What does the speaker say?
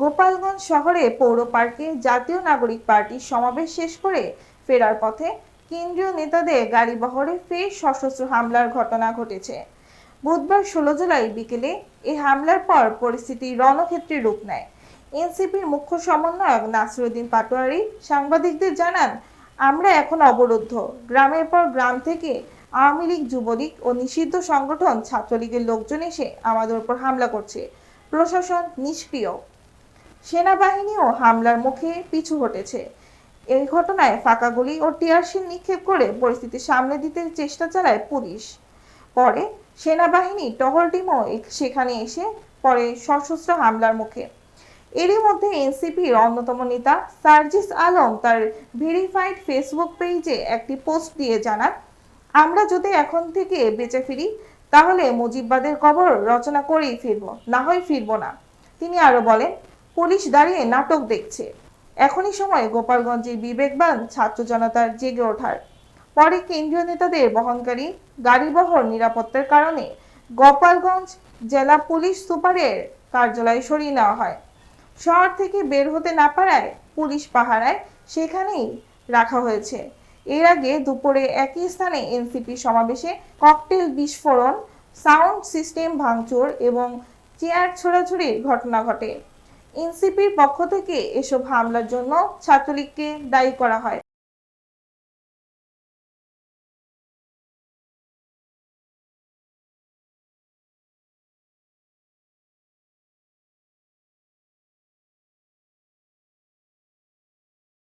গোপালগঞ্জ শহরে পৌর পার্কে জাতীয় নাগরিক পার্টির সমাবেশ শেষ করে ফেরার পথে কেন্দ্রীয় নেতাদের গাড়ি বহরে ফের সশস্ত্র হামলার ঘটনা ঘটেছে। বুধবার ষোলো জুলাই বিকেলে এই হামলার পর পরিস্থিতি রণক্ষেত্রে রূপ নেয়। এনসিপির মুখ্য সমন্বয়ক নাসরুদ্দিন পাটোয়ারি সাংবাদিকদের জানান, আমরা এখন অবরুদ্ধ। গ্রামের পর গ্রাম থেকে আওয়ামী লীগ, যুবলীগ ও নিষিদ্ধ সংগঠন ছাত্রলীগের লোকজন এসে আমাদের উপর হামলা করছে। প্রশাসন নিষ্ক্রিয়। সেনাবাহিনীও হামলার মুখে পিছু হটেছে। এই ঘটনায় ফাঁকা গুলি ও টিয়ারশিল নিক্ষেপ করে পরিস্থিতি সামলে দিতে চেষ্টা চালায় পুলিশ। পরে সেনাবাহিনী, টহল টিমও সেখানে এসে পরে সশস্ত্র হামলার মুখে। এরই মধ্যে এনসিপির অন্যতম নেতা সার্জিস আলম তার ভেরিফাইড ফেসবুক পেজে একটি পোস্ট দিয়ে জানান, আমরা যদি এখন থেকে বেঁচে ফিরি, তাহলে মুজিববাদের কবর রচনা করেই ফিরবো, না হয় ফিরবো না। তিনি আরও বলেন পুলিশ দাঁড়িয়ে নাটক দেখছে। এখনই সময় গোপালগঞ্জের বিবেকবান ছাত্র জনতার জেগে ওঠার। পরে কেন্দ্রীয় নেতাদের বহনকারী গাড়িবহর নিরাপত্তার কারণে গোপালগঞ্জ জেলা পুলিশ সুপারের কার্যালয় সরিয়ে নেওয়া হয়। শহর থেকে বের হতে না পারায় পুলিশ পাহারায় সেখানেই রাখা হয়েছে। এর আগে দুপুরে একই স্থানে এনসিপি সমাবেশে ককটেল বিস্ফোরণ, সাউন্ড সিস্টেম ভাঙচুর এবং চেয়ার ছোড়াছুড়ির ঘটনা ঘটে। এনসিপির পক্ষ থেকে এসব হামলার জন্য ছাত্রলীগকে দায়ী করা হয়।